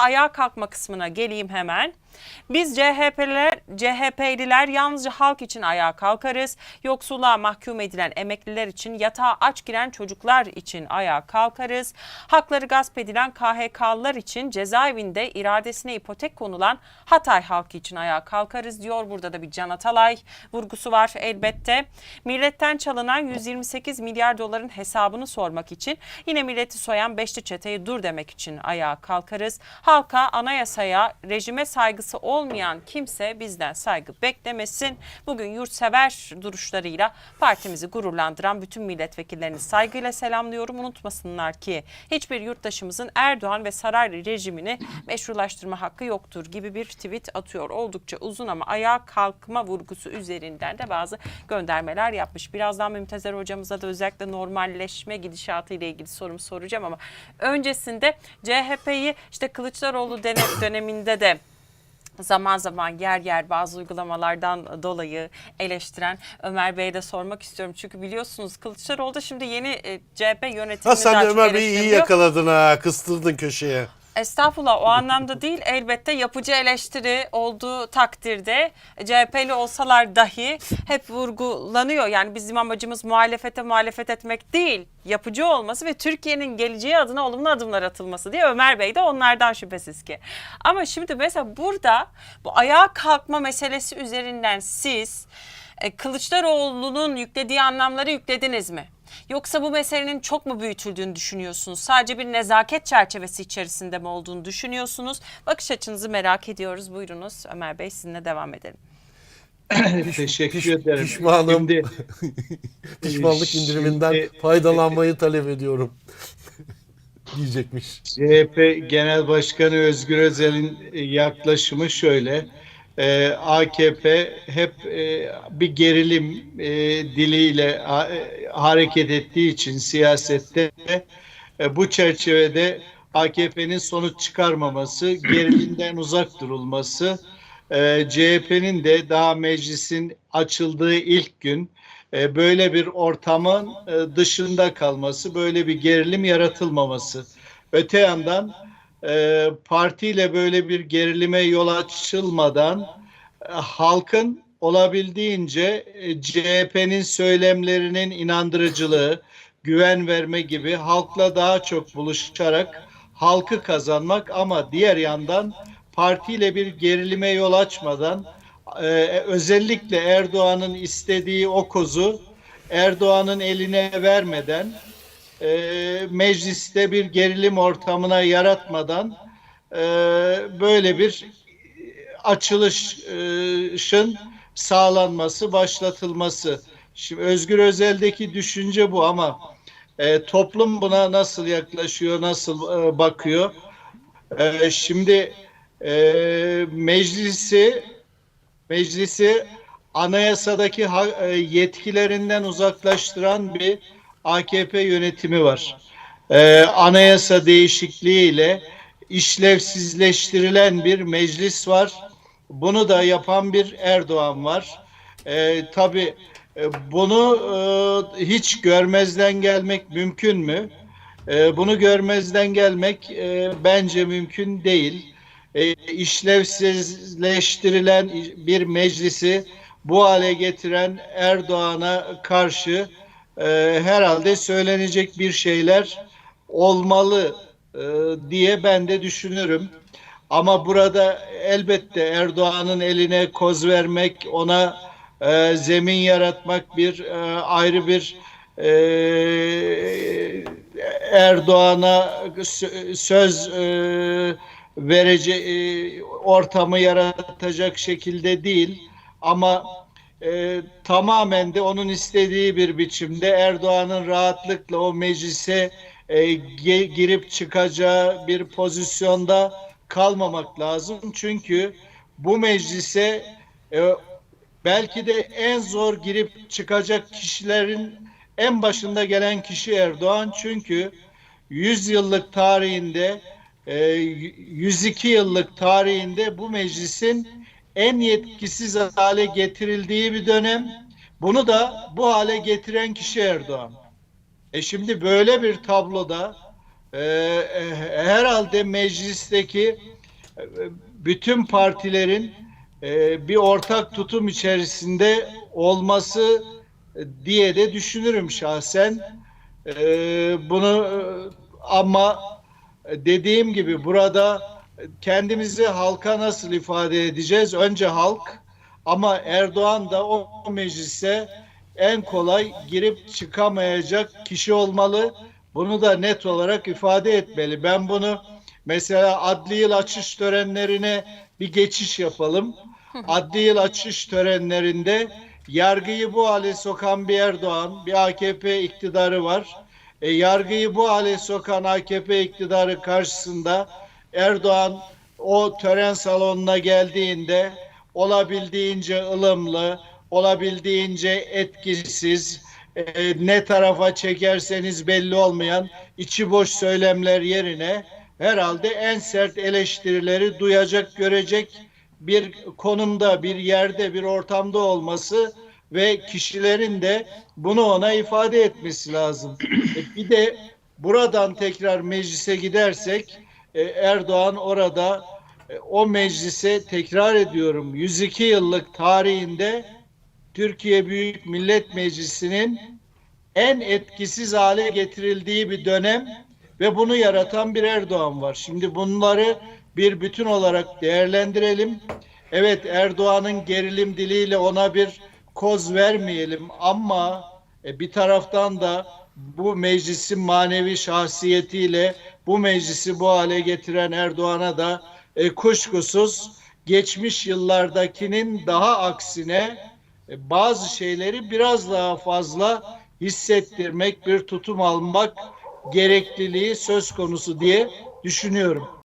ayağa kalkma kısmına geleyim hemen. Biz CHP'liler, CHP'liler yalnızca halk için ayağa kalkarız. Yoksulluğa mahkum edilen emekliler için, yatağa aç giren çocuklar için ayağa kalkarız. Hakları gasp edilen KHK'lılar için cezaevinde iradesine ipotek konulan Hatay halkı için ayağa kalkarız diyor. Burada da bir Can Atalay vurgusu var elbette. Milletten çalınan 128 milyar doların hesabını sormak için yine milleti soyan Beşli Çete'yi dur demek için ayağa kalkarız. Halka, anayasaya, rejime saygısı olmayan kimse bizden saygı beklemesin. Bugün yurtsever duruşlarıyla partimizi gururlandıran bütün milletvekillerini saygıyla selamlıyorum. Unutmasınlar ki hiçbir yurttaşımızın Erdoğan ve saray rejimini meşrulaştırma hakkı yoktur gibi bir tweet atıyor. Oldukça uzun ama ayağa kalkma vurgusu üzerinden de bazı göndermeler yapmış. Birazdan Mümtezer hocamıza da özellikle normalleşme gidişatı ile ilgili sorumu soracağım ama öncesinde CHP'yi işte Kılıçdaroğlu dönem- döneminde de zaman zaman yer yer bazı uygulamalardan dolayı eleştiren Ömer Bey'e de sormak istiyorum. Çünkü biliyorsunuz Kılıçdaroğlu da şimdi yeni e, CHP yönetimini Ha sen de Ömer Bey'i iyi yakaladın ha. Kıstırdın köşeye. Estağfurullah o anlamda değil elbette yapıcı eleştiri olduğu takdirde CHP'li olsalar dahi hep vurgulanıyor. Yani bizim amacımız muhalefete muhalefet etmek değil yapıcı olması ve Türkiye'nin geleceği adına olumlu adımlar atılması diye Ömer Bey de onlardan şüphesiz ki. Ama şimdi mesela burada bu ayağa kalkma meselesi üzerinden siz e, Kılıçdaroğlu'nun yüklediği anlamları yüklediniz mi? Yoksa bu meselenin çok mu büyütüldüğünü düşünüyorsunuz? Sadece bir nezaket çerçevesi içerisinde mi olduğunu düşünüyorsunuz? Bakış açınızı merak ediyoruz. Buyurunuz Ömer Bey sizinle devam edelim. Teşekkür ederim. pişmanım. Şimdi, Pişmanlık Şimdi- indiriminden faydalanmayı talep ediyorum. Diyecekmiş. CHP Genel Başkanı Özgür Özel'in yaklaşımı şöyle. Ee, AKP hep e, bir gerilim e, diliyle ha- e, hareket ettiği için siyasette e, bu çerçevede AKP'nin sonuç çıkarmaması, gerilimden uzak durulması, e, CHP'nin de daha meclisin açıldığı ilk gün e, böyle bir ortamın e, dışında kalması, böyle bir gerilim yaratılmaması. Öte yandan e, partiyle böyle bir gerilime yol açılmadan e, halkın olabildiğince e, CHP'nin söylemlerinin inandırıcılığı, güven verme gibi halkla daha çok buluşarak halkı kazanmak ama diğer yandan partiyle bir gerilime yol açmadan e, özellikle Erdoğan'ın istediği o kozu Erdoğan'ın eline vermeden e, mecliste bir gerilim ortamına yaratmadan e, böyle bir açılışın sağlanması, başlatılması. Şimdi Özgür Özel'deki düşünce bu ama e, toplum buna nasıl yaklaşıyor, nasıl e, bakıyor? E, şimdi e, meclisi meclisi anayasadaki ha- e, yetkilerinden uzaklaştıran bir AKP yönetimi var. E, anayasa değişikliğiyle işlevsizleştirilen bir meclis var. Bunu da yapan bir Erdoğan var. E, tabii e, bunu e, hiç görmezden gelmek mümkün mü? E, bunu görmezden gelmek e, bence mümkün değil. E, işlevsizleştirilen bir meclisi bu hale getiren Erdoğan'a karşı e, herhalde söylenecek bir şeyler olmalı e, diye ben de düşünürüm. Ama burada elbette Erdoğan'ın eline koz vermek, ona e, zemin yaratmak bir e, ayrı bir e, Erdoğan'a sö- söz e, verece e, ortamı yaratacak şekilde değil ama e, tamamen de onun istediği bir biçimde Erdoğan'ın rahatlıkla o meclise e, ge- girip çıkacağı bir pozisyonda kalmamak lazım. Çünkü bu meclise e, belki de en zor girip çıkacak kişilerin en başında gelen kişi Erdoğan. Çünkü 100 yıllık tarihinde e, 102 yıllık tarihinde bu meclisin en yetkisiz hale getirildiği bir dönem. Bunu da bu hale getiren kişi Erdoğan. E şimdi böyle bir tabloda e, e, herhalde meclisteki e, bütün partilerin e, bir ortak tutum içerisinde olması diye de düşünürüm şahsen. E, bunu e, ama dediğim gibi burada kendimizi halka nasıl ifade edeceğiz? Önce halk ama Erdoğan da o meclise en kolay girip çıkamayacak kişi olmalı. Bunu da net olarak ifade etmeli. Ben bunu mesela adli yıl açış törenlerine bir geçiş yapalım. Adli yıl açış törenlerinde yargıyı bu hale sokan bir Erdoğan, bir AKP iktidarı var. E, yargıyı bu hale sokan AKP iktidarı karşısında Erdoğan o tören salonuna geldiğinde olabildiğince ılımlı, olabildiğince etkisiz, e, ne tarafa çekerseniz belli olmayan içi boş söylemler yerine herhalde en sert eleştirileri duyacak, görecek bir konumda, bir yerde, bir ortamda olması ve kişilerin de bunu ona ifade etmesi lazım. E, bir de buradan tekrar meclise gidersek e, Erdoğan orada e, o meclise tekrar ediyorum 102 yıllık tarihinde Türkiye Büyük Millet Meclisi'nin en etkisiz hale getirildiği bir dönem ve bunu yaratan bir Erdoğan var. Şimdi bunları bir bütün olarak değerlendirelim. Evet Erdoğan'ın gerilim diliyle ona bir koz vermeyelim ama e, bir taraftan da bu meclisin manevi şahsiyetiyle bu meclisi bu hale getiren Erdoğan'a da e, kuşkusuz geçmiş yıllardakinin daha aksine e, bazı şeyleri biraz daha fazla hissettirmek, bir tutum almak gerekliliği söz konusu diye düşünüyorum.